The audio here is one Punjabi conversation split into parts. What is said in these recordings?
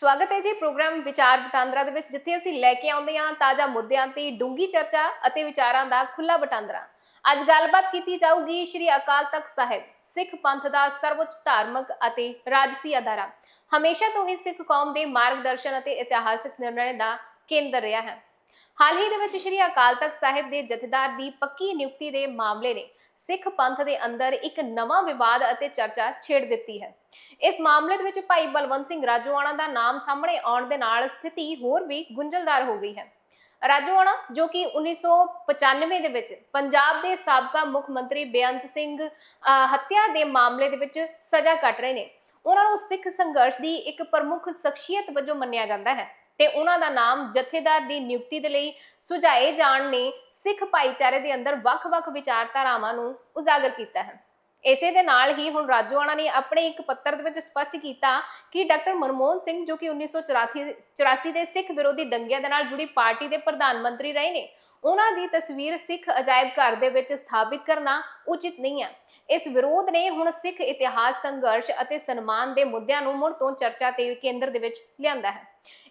ਸਵਾਗਤ ਹੈ ਜੀ ਪ੍ਰੋਗਰਾਮ ਵਿਚਾਰ ਵਟਾਂਦਰਾ ਦੇ ਵਿੱਚ, ਜਿੱਥੇ ਅਸੀਂ ਲੈ ਕੇ ਆਉਂਦੇ ਹਾਂ ਤਾਜ਼ਾ ਮੁੱਦਿਆਂ ਤੇ ਡੂੰਗੀ ਚਰਚਾ ਅਤੇ ਵਿਚਾਰਾਂ ਦਾ ਖੁੱਲਾ ਵਟਾਂਦਰਾ। ਅੱਜ ਗੱਲਬਾਤ ਕੀਤੀ ਜਾਊਗੀ ਸ਼੍ਰੀ ਅਕਾਲ ਤਖਤ ਸਾਹਿਬ, ਸਿੱਖ ਪੰਥ ਦਾ ਸਰਵਉੱਚ ਧਾਰਮਿਕ ਅਤੇ ਰਾਜਸੀ ਅਦਾਰਾ। ਹਮੇਸ਼ਾ ਤੋਂ ਹੀ ਸਿੱਖ ਕੌਮ ਦੇ ਮਾਰਗਦਰਸ਼ਨ ਅਤੇ ਇਤਿਹਾਸਕ ਨਿਰਣੈ ਦਾ ਕੇਂਦਰ ਰਿਹਾ ਹੈ। ਹਾਲ ਹੀ ਦੇ ਵਿੱਚ ਸ਼੍ਰੀ ਅਕਾਲ ਤਖਤ ਸਾਹਿਬ ਦੇ ਜਥੇਦਾਰ ਦੀ ਪੱਕੀ ਨਿਯੁਕਤੀ ਦੇ ਮਾਮਲੇ ਨੇ ਸਿੱਖ ਪੰਥ ਦੇ ਅੰਦਰ ਇੱਕ ਨਵਾਂ ਵਿਵਾਦ ਅਤੇ ਚਰਚਾ ਛੇੜ ਦਿੱਤੀ ਹੈ। ਇਸ ਮਾਮਲੇ ਦੇ ਵਿੱਚ ਭਾਈ ਬਲਵੰਤ ਸਿੰਘ ਰਾਜੋਆਣਾ ਦਾ ਨਾਮ ਸਾਹਮਣੇ ਆਉਣ ਦੇ ਨਾਲ ਸਥਿਤੀ ਹੋਰ ਵੀ ਗੁੰਝਲਦਾਰ ਹੋ ਗਈ ਹੈ। ਰਾਜੋਆਣਾ ਜੋ ਕਿ 1995 ਦੇ ਵਿੱਚ ਪੰਜਾਬ ਦੇ ਸਾਬਕਾ ਮੁੱਖ ਮੰਤਰੀ ਬੇਅੰਤ ਸਿੰਘ ਅਹ, ਹੱਤਿਆ ਦੇ ਮਾਮਲੇ ਦੇ ਵਿੱਚ ਸਜ਼ਾ ਕੱਟ ਰਹੇ ਨੇ। ਉਹਨਾਂ ਨੂੰ ਸਿੱਖ ਸੰਘਰਸ਼ ਦੀ ਇੱਕ ਪ੍ਰਮੁੱਖ ਸ਼ਖਸੀਅਤ ਵਜੋਂ ਮੰਨਿਆ ਜਾਂਦਾ ਹੈ। ਤੇ ਉਹਨਾਂ ਦਾ ਨਾਮ ਜਥੇਦਾਰ ਦੀ ਨਿਯੁਕਤੀ ਦੇ ਲਈ ਸੁਝਾਏ ਜਾਣ ਨੇ ਸਿੱਖ ਭਾਈਚਾਰੇ ਦੇ ਅੰਦਰ ਵੱਖ-ਵੱਖ ਵਿਚਾਰਧਾਰਾਵਾਂ ਨੂੰ ਉਜਾਗਰ ਕੀਤਾ ਹੈ। ਇਸੇ ਦੇ ਨਾਲ ਹੀ ਹੁਣ ਰਾਜੋਆਣਾ ਨੇ ਆਪਣੇ ਇੱਕ ਪੱਤਰ ਦੇ ਵਿੱਚ ਸਪਸ਼ਟ ਕੀਤਾ ਕਿ ਡਾਕਟਰ ਮਨਮੋਹਨ ਸਿੰਘ ਜੋ ਕਿ 1984 84 ਦੇ ਸਿੱਖ ਵਿਰੋਧੀ ਦੰਗਿਆਂ ਦੇ ਨਾਲ ਜੁੜੀ ਪਾਰਟੀ ਦੇ ਪ੍ਰਧਾਨ ਮੰਤਰੀ ਰਹੇ ਨੇ ਉਹਨਾਂ ਦੀ ਤਸਵੀਰ ਸਿੱਖ ਅਜਾਇਬ ਘਰ ਦੇ ਵਿੱਚ ਸਥਾਪਿਤ ਕਰਨਾ ਉਚਿਤ ਨਹੀਂ ਹੈ। ਇਸ ਵਿਰੋਧ ਨੇ ਹੁਣ ਸਿੱਖ ਇਤਿਹਾਸ, ਸੰਘਰਸ਼ ਅਤੇ ਸਨਮਾਨ ਦੇ ਮੁੱਦਿਆਂ ਨੂੰ ਮੁੜ ਤੋਂ ਚਰਚਾ ਤੇ ਕੇਂਦਰ ਦੇ ਵਿੱਚ ਲਿਆਂਦਾ ਹੈ।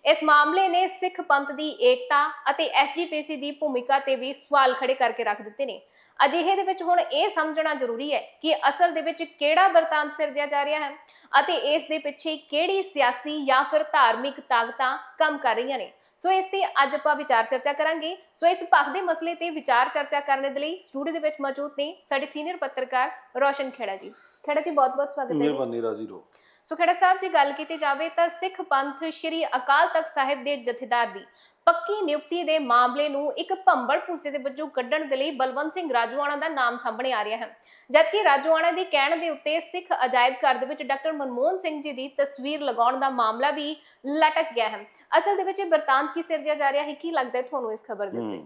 ਇਸ ਮਾਮਲੇ ਨੇ ਸਿੱਖ ਪੰਥ ਦੀ ਏਕਤਾ ਅਤੇ ਐਸਜੀਪੀਸੀ ਦੀ ਭੂਮਿਕਾ ਤੇ ਵੀ ਸਵਾਲ ਖੜੇ ਕਰਕੇ ਰੱਖ ਦਿੱਤੇ ਨੇ। ਅਜਿਹੇ ਦੇ ਵਿੱਚ ਹੁਣ ਇਹ ਸਮਝਣਾ ਜ਼ਰੂਰੀ ਹੈ ਕਿ ਅਸਲ ਦੇ ਵਿੱਚ ਕਿਹੜਾ ਵਰਤਾਂਤ ਸਿਰਜਿਆ ਜਾ ਰਿਹਾ ਹੈ ਅਤੇ ਇਸ ਦੇ ਪਿੱਛੇ ਕਿਹੜੀ ਸਿਆਸੀ ਜਾਂ ਫਿਰ ਧਾਰਮਿਕ ਤਾਕਤਾਂ ਕੰਮ ਕਰ ਰਹੀਆਂ ਨੇ। ਸੋ ਇਸ ਤੇ ਅੱਜ ਆਪਾਂ ਵਿਚਾਰ ਚਰਚਾ ਕਰਾਂਗੇ। ਸੋ ਇਸ ਪੱਖ ਦੇ ਮਸਲੇ ਤੇ ਵਿਚਾਰ ਚਰਚਾ ਕਰਨ ਦੇ ਲਈ ਸਟੂਡੀਓ ਦੇ ਵਿੱਚ ਮੌਜੂਦ ਨੇ ਸਾਡੇ ਸੀਨੀਅਰ ਪੱਤਰਕਾਰ ਰੋਸ਼ਨ ਖੇੜਾ ਜੀ। ਖੇੜਾ ਜੀ ਬਹੁਤ ਬਹੁਤ ਸਵਾਗਤ ਹੈ ਮਿਹਰਬਾਨੀ ਰਾਜੀ ਰੋ ਸੋ ਖੜਾ ਸਾਹਿਬ ਜੇ ਗੱਲ ਕੀਤੀ ਜਾਵੇ ਤਾਂ ਸਿੱਖ ਪੰਥ ਸ੍ਰੀ ਅਕਾਲ ਤਖਤ ਸਾਹਿਬ ਦੇ ਜਥੇਦਾਰ ਦੀ ਪੱਕੀ ਨਿਯੁਕਤੀ ਦੇ ਮਾਮਲੇ ਨੂੰ ਇੱਕ ਭੰਬਲ ਭੂਸੇ ਦੇ ਵਜੋਂ ਕੱਢਣ ਦੇ ਲਈ ਬਲਵੰਤ ਸਿੰਘ ਰਾਜੋਆਣਾ ਦਾ ਨਾਮ ਸਾਹਮਣੇ ਆ ਰਿਹਾ ਹੈ। ਜਦਕਿ ਰਾਜੋਆਣਾ ਦੇ ਕਹਿਣ ਦੇ ਉੱਤੇ ਸਿੱਖ ਅਜਾਇਬ ਘਰ ਦੇ ਵਿੱਚ ਡਾਕਟਰ ਮਨਮੋਹਨ ਸਿੰਘ ਜੀ ਦੀ ਤਸਵੀਰ ਲਗਾਉਣ ਦਾ ਮਾਮਲਾ ਵੀ ਲਟਕ ਗਿਆ ਹੈ। ਅਸਲ ਦੇ ਵਿੱਚ ਇਹ ਵਰਤਾਂਤ ਕੀ ਸਿਰਜਿਆ ਜਾ ਰਿਹਾ ਹੈ ਕੀ ਲੱਗਦਾ ਹੈ ਤੁਹਾਨੂੰ ਇਸ ਖਬਰ ਦੇ ਉੱਤੇ?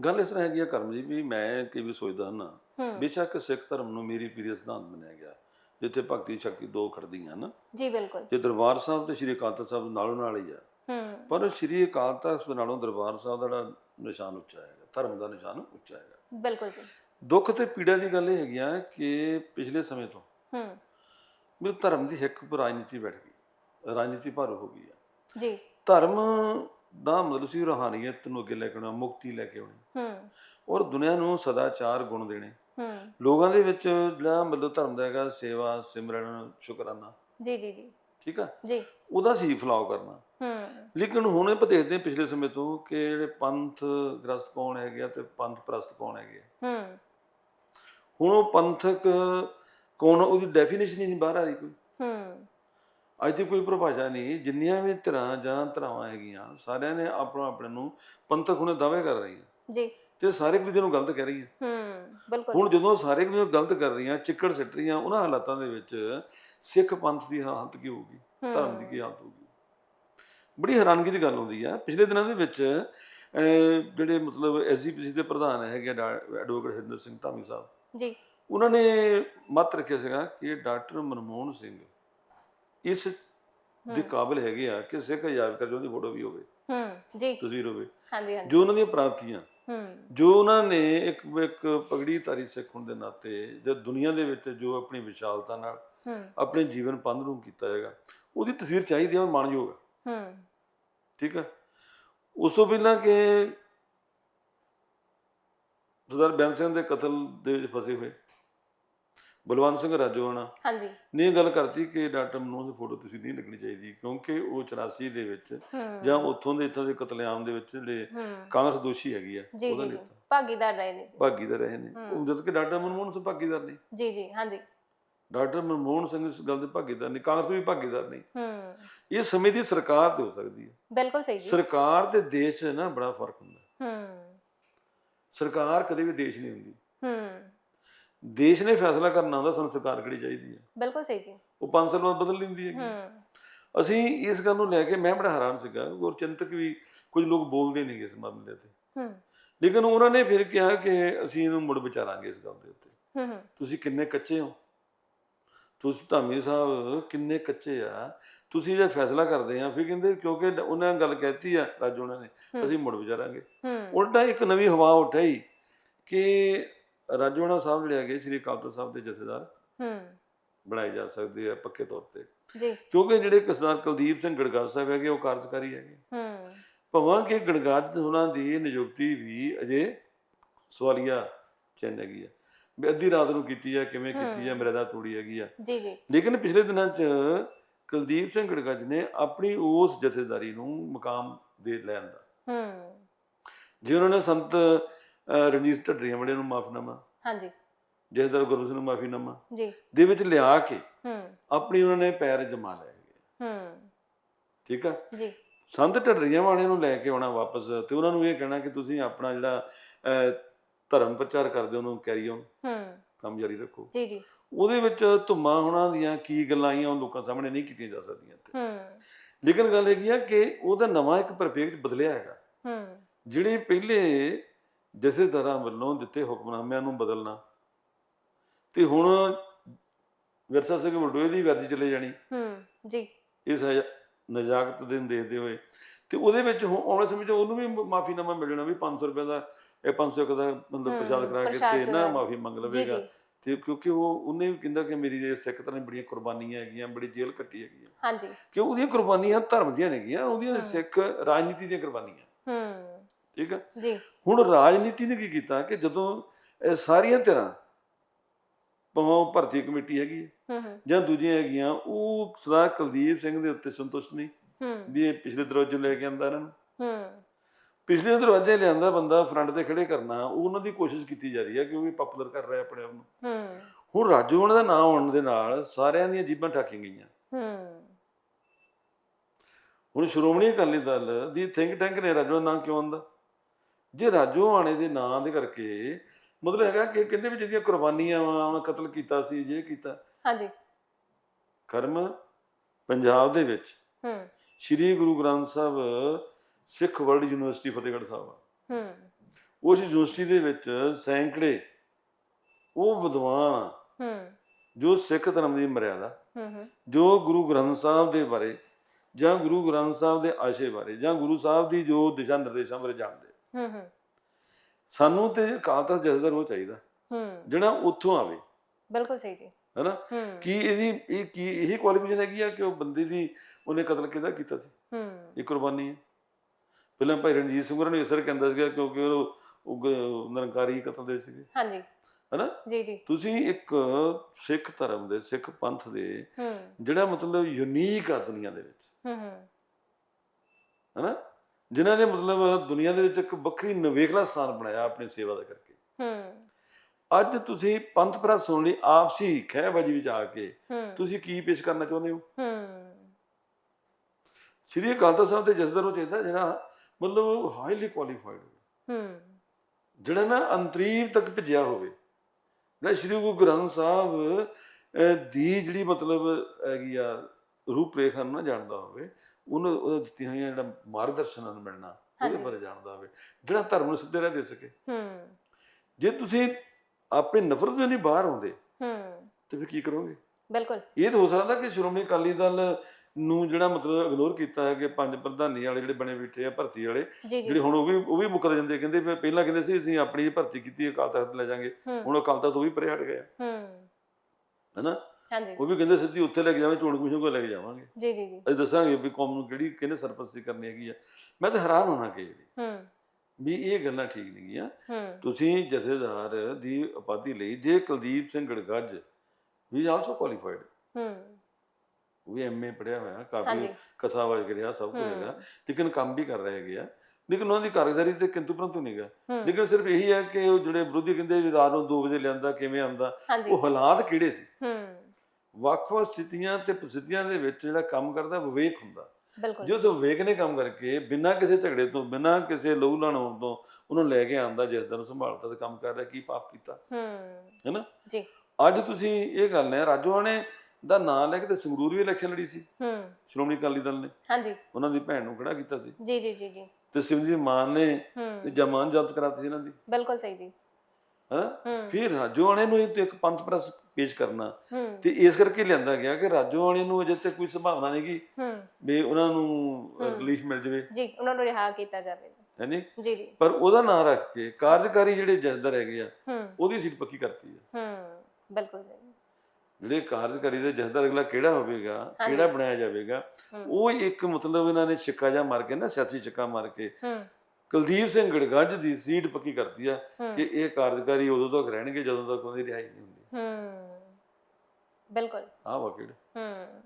ਗੱਲ ਇਸ ਤਰ੍ਹਾਂ ਹੈਗੀ ਆ ਕਰਮ ਜੀ ਵੀ ਮੈਂ ਕਈ ਵੀ ਸੋਚਦਾ ਹਾਂ। ਬੇਸ਼ੱਕ ਸਿੱਖ ਧਰਮ ਨੂੰ ਮੇਰੀ ਪੀਰੀ ਸਿਧਾਂਤ ਮੰਨਿਆ ਗਿਆ ਜਿੱਥੇ ਭਗਤੀ ਸ਼ਕਤੀ ਦੋ ਖੜਦੀਆਂ ਹਨ। ਜੀ ਬਿਲਕੁਲ। ਜੇ ਦਰਬਾਰ ਸਾਹਿਬ ਤੇ ਸ਼੍ਰੀ ਅਕਾਲ ਤਖਤ ਸਾਹਿਬ ਨਾਲੋਂ ਨਾਲ ਹੀ ਆ। ਹੂੰ। ਪਰ ਸ਼੍ਰੀ ਅਕਾਲ ਤਖਤ ਨਾਲੋਂ ਦਰਬਾਰ ਸਾਹਿਬ ਦਾ ਜਿਹੜਾ ਨਿਸ਼ਾਨ ਉੱਚਾ ਹੈਗਾ ਧਰਮ ਦਾ ਨਿਸ਼ਾਨ ਉੱਚਾ ਹੈਗਾ। ਬਿਲਕੁਲ ਜੀ। ਦੁੱਖ ਤੇ ਪੀੜਾ ਦੀ ਗੱਲ ਇਹ ਹੈਗੀ ਆ ਕਿ ਪਿਛਲੇ ਸਮੇਂ ਤੋਂ ਹੂੰ। ਮੇਰੇ ਧਰਮ ਦੀ ਹਿੱਕ ਰਾਜਨੀਤੀ ਬੈਠ ਗਈ ਰਾਜਨੀਤੀ ਭਾਰੂ ਹੋ ਗਈ ਆ। ਜੀ। ਧਰਮ ਦਾ ਮਤਲਬ ਸੀ ਰੂਹਾਨੀਅਤ ਨੂੰ ਅੱਗੇ ਲੈ ਕੇ ਆਉਣਾ ਮੁਕਤੀ ਲੈ ਕੇ ਆਉਣੀ। ਹੂੰ। ਔਰ ਦੁਨੀਆ ਨੂੰ ਸਦਾਚਾਰ ਗੁਣ ਦੇਣੇ। ਹੂੰ। ਲੋਕਾਂ ਦੇ ਵਿੱਚ ਜਿਹੜਾ ਮਤਲਬ ਧਰਮ ਦਾ ਹੈਗਾ ਸੇਵਾ ਸਿਮਰਨ ਸ਼ੁਕਰਾਨਾ। ਜੀ ਜੀ ਜੀ। ਠੀਕ ਆ? ਜੀ। ਉਹਦਾ ਸੀ ਫਲਾਉ ਕਰਨਾ। ਹੂੰ। ਲੇਕਿਨ ਹੁਣ ਇਹ ਦੇਖਦੇ ਪਿਛਲੇ ਸਮੇਂ ਤੋਂ ਕਿ ਜਿਹੜੇ ਪੰਥ ਗ੍ਰਸਤ ਕੌਣ ਹੈਗੇ ਆ ਤੇ ਪੰਥ ਪ੍ਰਸਤ ਕੌਣ ਹੈਗੇ ਆ। ਹੂੰ। ਹੁਣ ਉਹ ਪੰਥਕ ਕੌਣ ਉਹਦੀ ਡੈਫੀਨੇਸ਼ਨ ਹੀ ਨਹੀਂ ਬਾਹਰ ਆ ਰਹੀ ਕੋਈ। ਹੂੰ। ਅੱਜ ਦੀ ਕੋਈ ਪਰਿਭਾਸ਼ਾ ਨਹੀਂ। ਜਿੰਨੀਆਂ ਵੀ ਧਿਰਾਂ ਜਾਂ ਧਰਾਵਾਂ ਹੈਗੀਆਂ ਸਾਰਿਆਂ ਨੇ ਆਪਣਾ ਆਪਣੇ ਨੂੰ ਪੰਥਕ ਹੁਣੇ ਦਾਅਵੇ ਕਰ ਰਹੀਆਂ। ਜੀ। ਤੇ ਸਾਰੇ ਇੱਕ ਦੂਜੇ ਨੂੰ ਗਲਤ ਕਹਿ ਰਹੀਆਂ। ਹੂੰ ਬਿਲਕੁਲ। ਹੁਣ ਜਦੋਂ ਸਾਰੇ ਇੱਕ ਦੂਜੇ ਨੂੰ ਗਲਤ ਕਰ ਰਹੀਆਂ ਚਿੱਕੜ ਸਿੱਟ ਰਹੀਆਂ ਉਹਨਾਂ ਹਾਲਾਤਾਂ ਦੇ ਵਿੱਚ ਸਿੱਖ ਪੰਥ ਦੀ ਹਾਲਤ ਕੀ ਹੋਊਗੀ? ਧਰਮ ਦੀ ਕੀ ਹਾਲਤ ਹੋਊਗੀ? ਬੜੀ ਹੈਰਾਨਗੀ ਦੀ ਗੱਲ ਹੁੰਦੀ ਆ। ਪਿਛਲੇ ਦਿਨਾਂ ਦੇ ਵਿੱਚ ਜਿਹੜੇ ਮਤਲਬ ਐਸਜੀਪੀਸੀ ਦੇ ਪ੍ਰਧਾਨ ਹੈਗੇ ਐਡਵੋਕੇਟ ਹਿੰਦਰ ਸਿੰਘ ਧਾਮੀ ਸਾਹਿਬ ਜੀ। ਉਹਨਾਂ ਨੇ ਮਤ ਰੱਖਿਆ ਸੀਗਾ ਕਿ ਡਾਕਟਰ ਮਨਮੋਹਨ ਸਿੰਘ ਇਸ ਦੇ ਕਾਬਿਲ ਹੈਗੇ ਆ ਕਿ ਸਿੱਖ ਆਜ਼ਾਦ ਕਰ ਦੀ ਫੋਟੋ ਵੀ ਹੋਵੇ ਹੂੰ ਜੀ। ਤਸਵੀਰ ਹੋਵੇ। ਹਾਂਜੀ ਹਾਂਜੀ। ਜੋ ਉਹਨਾਂ ਦੀਆਂ ਪ੍ਰਾਪਤੀਆਂ ਹੂੰ ਜੋ ਉਹਨਾਂ ਨੇ ਇੱਕ ਇੱਕ ਪਗੜੀ ਧਾਰੀ ਸਿੱਖ ਹੋਣ ਦੇ ਨਾਤੇ ਜਦ ਦੁਨੀਆ ਦੇ ਵਿੱਚ ਜੋ ਆਪਣੀ ਵਿਸ਼ਾਲਤਾ ਨਾਲ ਹੂੰ ਆਪਣੇ ਜੀਵਨ ਪੰਧ ਨੂੰ ਕੀਤਾ ਹੈਗਾ ਉਹਦੀ ਤਸਵੀਰ ਚਾਹੀਦੀ ਹੈ ਉਹ ਮਾਣਯੋਗ ਹੈ ਠੀਕ ਹੈ ਉਸ ਤੋਂ ਪਹਿਲਾਂ ਕਿ ਸਰਦਾਰ ਬੈਂਸ ਸਿੰਘ ਦੇ ਕਤਲ ਦੇ ਵਿੱਚ ਫਸੇ ਹੋਏ ਬਲਵੰਤ ਸਿੰਘ ਰਾਜੋਆਣਾ। ਹਾਂਜੀ। ਨੇ ਇਹ ਗੱਲ ਕਰਤੀ ਕਿ ਡਾਕਟਰ ਮਨੋਹਰ ਦੀ ਫੋਟੋ ਤੁਸੀਂ ਨਹੀਂ ਲੱਗਣੀ ਚਾਹੀਦੀ ਕਿਉਂਕਿ ਉਹ 84 ਦੇ ਵਿੱਚ ਜਾਂ ਉੱਥੋਂ ਦੇ ਇੱਥੋਂ ਦੇ ਕਤਲੇਆਮ ਦੇ ਵਿੱਚ ਜਿਹੜੇ ਕਾਂਗਰਸ ਦੋਸ਼ੀ ਹੈਗੀ ਆ ਉਹਦਾ ਨੇਤਾ ਭਾਗੀਦਾਰ ਰਹੇ ਨੇ। ਭਾਗੀਦਾਰ ਰਹੇ ਨੇ। ਉਹ ਜਦ ਕਿ ਡਾਕਟਰ ਮਨਮੋਹਨ ਸਿੰਘ ਭਾਗੀਦਾਰ ਨਹੀਂ ਜੀ ਜੀ ਹਾਂਜੀ। ਡਾਕਟਰ ਮਨਮੋਹਨ ਸਿੰਘ ਇਸ ਗੱਲ ਦੇ ਭਾਗੀਦਾਰ ਨਹੀਂ ਕਾਂਗਰਸ ਵੀ ਭਾਗੀਦਾਰ ਨਹੀਂ ਹੂੰ। ਇਹ ਸਮੇਂ ਦੀ ਸਰਕਾਰ ਤੇ ਹੋ ਸਕਦੀ ਹੈ। ਬਿਲਕੁਲ ਸਹੀ ਜੀ। ਸਰਕਾਰ ਤੇ ਦੇਸ਼ 'ਚ ਨਾ ਬੜਾ ਫ਼ਰਕ ਹੁੰਦਾ। ਹੂੰ। ਸਰਕਾਰ ਕਦੇ ਵੀ ਦੇਸ਼ ਨਹੀਂ ਹੁੰਦੀ। ਹੂੰ। ਦੇਸ਼ ਨੇ ਫੈਸਲਾ ਕਰਨਾ ਹੁੰਦਾ ਸਾਨੂੰ ਸਰਕਾਰ ਕਿਹੜੀ ਚਾਹੀਦੀ ਹੈ? ਬਿਲਕੁਲ ਸਹੀ ਜੀ। ਉਹ 5 ਸਾਲ ਬਾਅਦ ਬਦਲ ਲੈਂਦੀ ਹੈਗੀ। ਹੂੰ। ਅਸੀਂ ਇਸ ਗੱਲ ਨੂੰ ਲੈ ਕੇ ਮੈਂ ਬੜਾ ਹੈਰਾਨ ਸੀਗਾ ਔਰ ਚਿੰਤਕ ਵੀ ਕੁਝ ਲੋਕ ਬੋਲਦੇ ਨਹੀਂਗੇ ਇਸ ਮਾਮਲੇ ਤੇ ਹੂੰ। ਲੇਕਿਨ ਉਹਨਾਂ ਨੇ ਫਿਰ ਕਿਹਾ ਕਿ ਅਸੀਂ ਇਹਨੂੰ ਮੁੜ ਵਿਚਾਰਾਂਗੇ ਇਸ ਗੱਲ ਦੇ ਉੱਤੇ। ਤੁਸੀਂ ਕਿੰਨੇ ਕੱਚੇ ਹੋ? ਤੁਸੀਂ ਧਾਮੀ ਸਾਹਿਬ ਕਿੰਨੇ ਕੱਚੇ ਆ। ਤੁਸੀਂ ਇਹ ਫੈਸਲਾ ਕਰਦੇ ਆ ਫਿਰ ਕਹਿੰਦੇ ਕਿਉਂਕਿ ਉਹਨਾਂ ਨੇ ਗੱਲ ਕਹਿਤੀ ਆ ਰਾਜੂ ਉਹਨਾਂ ਨੇ। ਅਸੀਂ ਮੁੜ ਵਿਚਾਰਾਂਗੇ। ਉਲਟਾ ਇੱਕ ਨਵੀਂ ਹਵਾ ਉੱਠੀ ਕਿ ਰਾਜੋਣਾ ਸਾਹਿਬ ਜਿਹੜੇ ਹੈਗੇ ਸ੍ਰੀ ਅਕਾਲ ਤਖਤ ਸਾਹਿਬ ਦੇ ਜਥੇਦਾਰ ਹੂੰ। ਬਣਾਏ ਜਾ ਸਕਦੇ ਆ ਪੱਕੇ ਤੌਰ ਤੇ। ਜੀ। ਕਿਉਂਕਿ ਜਿਹੜੇ ਕਿਸਾਨ ਕੁਲਦੀਪ ਸਿੰਘ ਗੜਗੜ ਸਾਹਿਬ ਹੈਗੇ ਉਹ ਕਾਰਜਕਾਰੀ ਹੈਗੇ। ਹੂੰ। ਭਾਵਾਂ ਕਿ ਗੜਗੜ ਉਹਨਾਂ ਦੀ ਨਿਯੁਕਤੀ ਵੀ ਅਜੇ ਸਵਾਲੀਆ ਚਿੰਨ੍ਹ ਹੈਗੀ ਆ। ਵੀ ਅੱਧੀ ਰਾਤ ਨੂੰ ਕੀਤੀ ਆ ਕਿਵੇਂ ਕੀਤੀ ਆ। ਮਰਦਾ ਤੋੜੀ ਹੈਗੀ ਆ। ਜੀ ਜੀ। ਲੇਕਿਨ ਪਿਛਲੇ ਦਿਨਾਂ 'ਚ ਕੁਲਦੀਪ ਸਿੰਘ ਗੜਗੜ ਨੇ ਆਪਣੀ ਉਸ ਜਥੇਦਾਰੀ ਨੂੰ ਮੁਕਾਮ ਦੇ ਲੈਣ ਦਾ। ਹੂੰ। ਜੇ ਉਹਨਾਂ ਨੇ ਸੰਤ ਅਹ, ਰਣਜੀਤ ਢੱਡਰੀਆਂ ਵਾਲੇ ਨੂੰ ਮਾਫੀਨਾਮਾ ਹਾਂਜੀ। ਜਥੇਦਾਰ ਗੁਰੂ ਸਿੰਘ ਨੂੰ ਮਾਫੀਨਾਮਾ ਜੀ। ਦੇ ਵਿੱਚ ਲਿਆ ਕੇ ਹੂੰ। ਆਪਣੀ ਉਹਨਾਂ ਨੇ ਪੈਰ ਜਮਾ ਲਏ। ਹੂੰ। ਠੀਕ ਆ? ਜੀ। ਸੰਤ ਢੱਡਰੀਆਂ ਵਾਲਿਆਂ ਨੂੰ ਲੈ ਕੇ ਆਉਣਾ ਵਾਪਸ ਤੇ ਉਹਨਾਂ ਨੂੰ ਇਹ ਕਹਿਣਾ ਕਿ ਤੁਸੀਂ ਆਪਣਾ ਜਿਹੜਾ ਅਹ, ਧਰਮ ਪ੍ਰਚਾਰ ਕਰਦੇ ਹੋ ਉਹਨੂੰ ਕੈਰੀ ਔਨ ਹੂੰ। ਕੰਮ ਜਾਰੀ ਰੱਖੋ। ਜੀ ਜੀ। ਉਹਦੇ ਵਿੱਚ ਧੁੰਮਾਂ ਹੋਣਾ ਦੀਆਂ ਕੀ ਗੱਲਾਂ ਆਈਆਂ ਉਹ ਲੋਕਾਂ ਸਾਹਮਣੇ ਨਹੀਂ ਕੀਤੀਆਂ ਜਾ ਸਕਦੀਆਂ ਇੱਥੇ। ਹੂੰ। ਲੇਕਿਨ ਗੱਲ ਹੈਗੀ ਆ ਕਿ ਉਹਦਾ ਨਵਾਂ ਇੱਕ ਪਰਪੇਖ ਬਦਲਿਆ ਹੈਗਾ। ਹੂੰ। ਜਿਹੜੇ ਪਹਿਲੇ ਜਥੇਦਾਰਾਂ ਵੱਲੋਂ ਦਿੱਤੇ ਹੁਕਮਨਾਮਿਆਂ ਨੂੰ ਬਦਲਣਾ। ਤੇ ਹੁਣ ਵਿਰਸਾ ਸਿੰਘ ਵਡੋਏ ਦੀ ਵਰਜੀ ਚਲੇ ਜਾਣੀ। ਹੂੰ ਜੀ। ਇਸ ਨਜਾਕਤ ਦਿਨ ਦੇਖਦੇ ਹੋਏ। ਤੇ ਉਹਦੇ ਵਿੱਚ ਹੁਣ ਆਉਣੇ ਸਮੇਂ 'ਚ ਉਹਨੂੰ ਵੀ ਮਾਫੀਨਾਮਾ ਮਿਲਣਾ ਵੀ 500 ਰੁਪਏ ਦਾ ਇਹ 500 ਇੱਕ ਦਾ ਮਤਲਬ ਪ੍ਰਸ਼ਾਦ ਕਰਾ ਕੇ ਤੇ ਨਾ ਮਾਫੀ ਮੰਗ ਜੀ ਲਵੇਗਾ। ਜੀ। ਤੇ ਕਿਉਂਕਿ ਉਹ ਉਹਨੇ ਵੀ ਕਹਿੰਦਾ ਕਿ ਮੇਰੀ ਇਹ ਸਿੱਖ ਤਰ੍ਹਾਂ ਬੜੀਆਂ ਕੁਰਬਾਨੀਆਂ ਹੈਗੀਆਂ ਬੜੀ ਜੇਲ੍ਹ ਕੱਟੀ ਹੈਗੀ ਹਾਂਜੀ। ਕਿਉਂ ਉਹਦੀਆਂ ਕੁਰਬਾਨੀਆਂ ਧਰਮ ਦੀਆਂ ਨੇਗੀਆਂ ਉਹਦੀਆਂ। ਸਿੱਖ ਰਾਜਨੀਤੀ ਦੀਆਂ ਕੁਰਬਾਨੀਆਂ। ਹੂੰ। ਠੀਕ ਆ? ਜੀ। ਹੁਣ ਰਾਜਨੀਤੀ ਨੇ ਕੀ ਕੀਤਾ ਕਿ ਜਦੋਂ ਇਹ ਸਾਰੀਆਂ ਧਿਰਾਂ ਭਾਵੇਂ ਭਰਤੀ ਕਮੇਟੀ ਹੈਗੀ ਹੈ, ਹੂੰ ਹੂੰ। ਜਾਂ ਦੂਜੀਆਂ ਹੈਗੀਆਂ ਉਹ ਸਰਦਾਰ ਕੁਲਦੀਪ ਸਿੰਘ ਦੇ ਉੱਤੇ ਸੰਤੁਸ਼ਟ ਨਹੀਂ ਹੂੰ। ਵੀ ਇਹ ਪਿਛਲੇ ਦਰਵਾਜ਼ੇ ਲੈ ਕੇ ਆਂਦਾ ਇਹਨਾਂ ਨੂੰ। ਹੂੰ। ਪਿਛਲੇ ਦਰਵਾਜ਼ੇ ਲਿਆਂਦਾ ਬੰਦਾ ਫਰੰਟ ਤੇ ਖੜੇ ਕਰਨਾ ਉਹ ਉਹਨਾਂ ਦੀ ਕੋਸ਼ਿਸ਼ ਕੀਤੀ ਜਾ ਰਹੀ ਹੈ ਕਿ ਉਹ ਵੀ ਪਪੂਲਰ ਕਰ ਰਿਹਾ ਆਪਣੇ ਆਪ ਨੂੰ। ਹੂੰ। ਹੁਣ ਰਾਜੂ ਉਹਨਾਂ ਦਾ ਨਾਮ ਆਉਣ ਦੇ ਨਾਲ ਸਾਰਿਆਂ ਦੀਆਂ ਜੀਬਾਂ ਠਾਕੀਆਂ ਗਈਆਂ। ਹੂੰ। ਹੁਣ ਸ਼੍ਰੋਮਣੀ ਅਕਾਲੀ ਦਲ ਦੀ ਥਿੰਕ ਟੈਂਕ ਨੇ ਰਾਜੂ ਦਾ ਨਾਮ ਕਿਉਂ ਆਂਦਾ? ਜੇ ਰਾਜੂ ਆਣੇ ਦੇ ਨਾਂ ਦੇ ਕਰਕੇ ਮਤਲਬ ਹੈਗਾ ਕਿ ਕਹਿੰਦੇ ਵੀ ਜਿਹਦੀਆਂ ਕੁਰਬਾਨੀਆਂ ਵਾ ਕਤਲ ਕੀਤਾ ਸੀ ਜੇ ਕੀਤਾ। ਹਾਂਜੀ। ਕਰਮ ਪੰਜਾਬ ਦੇ ਵਿੱਚ ਹੂੰ। ਸ੍ਰੀ ਗੁਰੂ ਗ੍ਰੰਥ ਸਾਹਿਬ ਸਿੱਖ ਵਰਲਡ ਯੂਨੀਵਰਸਿਟੀ ਫਤਿਹਗੜ੍ਹ ਸਾਹਿਬ ਹੂੰ। ਉਸ ਯੂਨੀਵਰਸਿਟੀ ਦੇ ਵਿੱਚ ਸੈਂਕੜੇ ਉਹ ਵਿਦਵਾਨ ਹੂੰ। ਜੋ ਸਿੱਖ ਧਰਮ ਦੀ ਮਰਿਆਦਾ। ਹੂੰ ਜੋ ਗੁਰੂ ਗ੍ਰੰਥ ਸਾਹਿਬ ਦੇ ਬਾਰੇ ਜਾਂ ਗੁਰੂ ਗ੍ਰੰਥ ਸਾਹਿਬ ਦੇ ਆਸ਼ੇ ਬਾਰੇ ਜਾਂ ਗੁਰੂ ਸਾਹਿਬ ਦੀ ਜੋ ਦਿਸ਼ਾ ਨਿਰਦੇਸ਼ਾਂ ਬਾਰੇ ਜਾਣਦੇ ਹੂੰ ਹੂੰ। ਸਾਨੂੰ ਤੇ ਅਕਾਲ ਤਖਤ ਜਥੇਦਾਰ ਉਹ ਚਾਹੀਦਾ। ਹੂੰ। ਜਿਹੜਾ ਉੱਥੋਂ ਆਵੇ। ਬਿਲਕੁਲ ਸਹੀ ਜੀ। ਹੈਨਾ? ਕੀ ਇਹਦੀ ਇਹ ਕੀ ਇਹੀ ਕੁਆਲੀਫਿਕੇਸ਼ਨ ਹੈਗੀ ਆ ਕਿ ਉਹ ਬੰਦੇ ਦੀ ਉਹਨੇ ਕਤਲ ਕਿਹਦਾ ਕੀਤਾ ਸੀ? ਹੂੰ। ਇਹ ਕੁਰਬਾਨੀ ਹੈ। ਪਹਿਲਾਂ ਭਾਈ ਰਣਜੀਤ ਸਿੰਘ ਨੇ ਇਸਰ ਕਹਿੰਦਾ ਸੀਗਾ ਕਿਉਂਕਿ ਉਹ ਉਹ ਨਿਰੰਕਾਰੀ ਕਤਲ ਦੇ ਸੀਗੇ। ਹਾਂਜੀ। ਹੈਨਾ? ਜੀ ਜੀ। ਤੁਸੀਂ ਇੱਕ ਸਿੱਖ ਧਰਮ ਦੇ ਸਿੱਖ ਪੰਥ ਦੇ ਜਿਹੜਾ ਮਤਲਬ ਯੂਨੀਕ ਆ ਦੁਨੀਆ ਦੇ ਵਿੱਚ। ਹੂੰ ਹੂੰ। ਹੈਨਾ? ਜਿਨ੍ਹਾਂ ਨੇ ਮਤਲਬ ਦੁਨੀਆ ਦੇ ਵਿੱਚ ਇੱਕ ਵੱਖਰੀ ਨਵੇਕਲਾ ਸਥਾਨ ਬਣਾਇਆ ਆਪਣੀ ਸੇਵਾ ਦਾ ਕਰਕੇ। ਹੂੰ। ਅੱਜ ਤੁਸੀਂ ਪੰਥ ਪ੍ਰਸ ਸੁਣ ਲਈ ਆਪਸੀ ਖਹਿਬਾਜੀ ਵਿੱਚ ਆ ਕੇ ਹੂੰ। ਤੁਸੀਂ ਕੀ ਪੇਸ਼ ਕਰਨਾ ਚਾਹੁੰਦੇ ਹੋ? ਹੂੰ। ਸ੍ਰੀ ਅਕਾਲ ਤਖਤ ਸਾਹਿਬ ਦੇ ਜਥੇਦਾਰ ਉਹ ਚਾਹੀਦਾ ਜਿਹੜਾ ਮਤਲਬ ਹਾਈਲੀ ਕੁਆਲੀਫਾਈਡ ਹੂੰ। ਜਿਹੜਾ ਨਾ ਅੰਤਰੀਵ ਤੱਕ ਭੇਜਿਆ ਹੋਵੇ। ਜਿਹੜਾ ਸ੍ਰੀ ਗੁਰੂ ਗ੍ਰੰਥ ਸਾਹਿਬ ਅਹ, ਦੀ ਜਿਹੜੀ ਮਤਲਬ ਹੈਗੀ ਆ ਰੂਪਰੇਖਾ ਨੂੰ ਨਾ ਜਾਣਦਾ ਹੋਵੇ ਉਹਨੂੰ ਉਹਦਾ ਦਿੱਤੀਆਂ ਹੋਈਆਂ ਜਿਹੜਾ ਮਾਰਗਦਰਸ਼ਨਾਂ ਨੂੰ ਮਿਲਣਾ ਉਹਦੇ। ਬਾਰੇ ਜਾਣਦਾ ਹੋਵੇ। ਜਿਹੜਾ ਧਰਮ ਨੂੰ ਸਿੱਧੇ ਰਾਹ ਦੇ ਸਕੇ। ਹੂੰ। ਜੇ ਤੁਸੀਂ ਆਪਣੀ ਨਫ਼ਰਤ ਤੋਂ ਨਹੀਂ ਬਾਹਰ ਆਉਂਦੇ ਹੂੰ। ਤੇ ਫਿਰ ਕੀ ਕਰੋਗੇ? ਬਿਲਕੁਲ। ਇਹ ਤਾਂ ਹੋ ਸਕਦਾ ਕਿ ਸ਼੍ਰੋਮਣੀ ਅਕਾਲੀ ਦਲ ਨੂੰ ਜਿਹੜਾ ਮਤਲਬ ਇਗਨੋਰ ਕੀਤਾ ਹੈ ਕਿ ਪੰਜ ਪ੍ਰਧਾਨੀ ਵਾਲੇ ਜਿਹੜੇ ਬਣੇ ਬੈਠੇ ਆ ਭਰਤੀ ਵਾਲੇ ਜਿਹੜੇ ਹੁਣ ਉਹ ਵੀ ਉਹ ਵੀ ਮੁੱਕਰ ਜਾਂਦੇ ਕਹਿੰਦੇ ਵੀ ਪਹਿਲਾਂ ਕਹਿੰਦੇ ਸੀ ਅਸੀਂ ਆਪਣੀ ਭਰਤੀ ਕੀਤੀ ਅਕਾਲ ਤਖਤ ਲੈ ਜਾਾਂਗੇ। ਹੁਣ ਅਕਾਲ ਤਖਤ ਉਹ ਵੀ ਪਰੇ ਹਟ ਗਿਆ ਹੂੰ। ਹੈਨਾ? ਹਾਂਜੀ। ਉਹ ਵੀ ਕਹਿੰਦੇ ਸਿੱਧੀ ਉੱਥੇ ਲੈ ਕੇ ਜਾਵਾਂਗੇ ਚੋਣ ਕਮਿਸ਼ਨ ਕੋਲ ਲੈ ਕੇ ਜਾਵਾਂਗੇ। ਜੀ ਜੀ ਜੀ। ਅਸੀਂ ਦੱਸਾਂਗੇ ਵੀ ਕੌਮ ਨੂੰ ਕਿਹੜੀ ਕਿਹਨੇ ਸਰਪ੍ਰਸਤੀ ਕਰਨੀ ਹੈਗੀ ਆ। ਮੈਂ ਤਾਂ ਹੈਰਾਨ ਹੋਣਾ ਕਿ ਹੂੰ। ਵੀ ਇਹ ਗੱਲਾਂ ਠੀਕ ਨਹੀਂ ਗੀਆਂ ਹੂੰ। ਤੁਸੀਂ ਜਥੇਦਾਰ ਦੀ ਉਪਾਧੀ ਲਈ ਜੇ ਕੁਲਦੀਪ ਸਿੰਘ ਗੜਗੱਜ ਵੀ ਆਲਸੋ ਕੁਆਲੀਫਾਈਡ ਹੂੰ। ਉਹ ਵੀ ਐਮਏ ਪੜਿਆ ਹੋਇਆ ਕਾਫੀ ਕਥਾ ਵਜ ਰਿਹਾ ਸਭ ਕੁਝ ਹੈਗਾ। ਲੇਕਿਨ ਕੰਮ ਵੀ ਕਰ ਰਹੇ ਹੈਗੇ ਆ। ਲੇਕਿਨ ਉਹਨਾਂ ਦੀ ਕਾਰਗੁਜ਼ਾਰੀ ਤੇ ਕਿੰਤੂ ਪਰੰਤੂ ਨਹੀਂਗਾ ਲੇਕਿਨ ਸਿਰਫ ਇਹੀ ਹੈ ਕਿ ਉਹ ਜਿਹੜੇ ਵਿਰੋਧੀ ਕਹਿੰਦੇ ਵੀ ਰਾਤ ਨੂੰ 2 ਵਜੇ ਲਿਆਂਦਾ ਕਿਵੇਂ ਆਂਦਾ ਉਹ ਹਾਲਾਤ ਕਿਹੜੇ ਸੀ? ਹੂੰ। ਵੱਖ-ਵੱਖ ਸਥਿਤੀਆਂ ਤੇ ਪ੍ਰਸਿੱਧੀਆਂ ਦੇ ਵਿੱਚ ਜਿਹੜਾ ਕੰਮ ਕਰਦਾ ਵਿਵੇਕ ਹੁੰਦਾ। ਬਿਲਕੁਲ। ਜੇ ਉਸ ਵਿਵੇਕ ਨੇ ਕੰਮ ਕਰਕੇ ਬਿਨਾਂ ਕਿਸੇ ਝਗੜੇ ਤੋਂ ਬਿਨਾਂ ਕਿਸੇ ਲਹੂ ਲਾਉਣ ਤੋਂ ਉਹਨੂੰ ਲੈ ਕੇ ਆਂਦਾ ਜਿਸ ਦਿਨ ਸੰਭਾਲਤਾ ਤੇ ਕੰਮ ਕਰ ਰਿਹਾ ਕੀ ਪਾਪ ਕੀਤਾ? ਹੂੰ। ਹੈਨਾ ਜੀ। ਅੱਜ ਤੁਸੀਂ ਇਹ ਗੱਲ ਹੈ ਰਾਜੋਆ ਨੇ ਦਾ ਨਾਂ ਲੈ ਕੇ ਤੇ ਸੰਗਰੂਰ ਵੀ ਇਲੈਕਸ਼ਨ ਲੜੀ ਸੀ। ਹੂੰ। ਸ਼੍ਰੋਮਣੀ ਅਕਾਲੀ ਦਲ ਨੇ। ਹਾਂਜੀ। ਉਹਨਾਂ ਦੀ ਭੈਣ ਨੂੰ ਖੜਾ ਕੀਤਾ ਸੀ। ਜੀ ਜੀ ਜੀ ਜੀ। ਤੇ ਸਿਮਰਜੀਤ ਮਾਨ ਨੇ ਜਮਾਨ ਜ਼ਬਤ ਕਰਾਤੀ ਸੀ ਇਹਨਾਂ ਦੀ। ਬਿਲਕੁਲ ਸਹੀ ਜੀ। ਹੈਨਾ ਫਿਰ ਰਾਜੋਆਣੇ ਨੂੰ ਇੱਕ ਪੰਥ ਪ੍ਰਸ ਪੇਸ਼ ਕਰਨਾ। ਤੇ ਇਸ ਕਰਕੇ ਲਿਆਂਦਾ ਗਿਆ ਕਿ ਰਾਜੋਆਣੇ ਨੂੰ ਅਜੇ ਤੇ ਕੋਈ ਸੰਭਾਵਨਾ ਨਹੀਂ ਹੂੰ। ਵੀ ਉਹਨਾਂ ਨੂੰ। ਰਿਲੀਫ ਮਿਲ ਜਵੇ। ਜੀ ਉਹਨਾਂ ਨੂੰ ਰਿਹਾ ਕੀਤਾ ਜਾਵੇ। ਹੈਨੀ? ਜੀ ਜੀ। ਪਰ ਉਹਦਾ ਨਾਂ ਰੱਖ ਕੇ ਕਾਰਜਕਾਰੀ ਜਿਹੜੇ ਜਥੇਦਾਰ ਹੈਗੇ ਆ ਉਹਦੀ ਸੀਟ ਪੱਕੀ ਕਰਤੀ ਹੈ ਹੂੰ ਬਿਲਕੁਲ ਸਹੀ ਜਿਹੜੇ ਕਾਰਜਕਾਰੀ ਦੇ ਜਥੇਦਾਰ ਅਗਲਾ ਕਿਹੜਾ ਹੋਵੇਗਾ। ਕਿਹੜਾ ਬਣਾਇਆ ਜਾਵੇਗਾ ਉਹ ਇੱਕ ਮਤਲਬ ਇਹਨਾਂ ਨੇ ਛਿੱਕਾ ਜਾ ਮਾਰ ਕੇ ਨਾ ਸਿਆਸੀ ਛਿੱਕਾ ਮਾਰ ਕੇ ਹੂੰ। ਕੁਲਦੀਪ ਸਿੰਘ ਗੜਗੱਜ ਦੀ ਸੀਟ ਪੱਕੀ ਕਰਤੀ ਆ ਕਿ ਇਹ ਕਾਰਜਕਾਰੀ ਉਦੋਂ ਤੱਕ ਰਹਿਣਗੇ ਜਦੋਂ ਤੱਕ ਉਹਦੀ ਰਿਹਾਈ ਨਹੀਂ ਹੁੰਦੀ। ਹੂੰ। ਬਿਲਕੁਲ। ਆਹ ਵਾਕਿੜ ਹਮ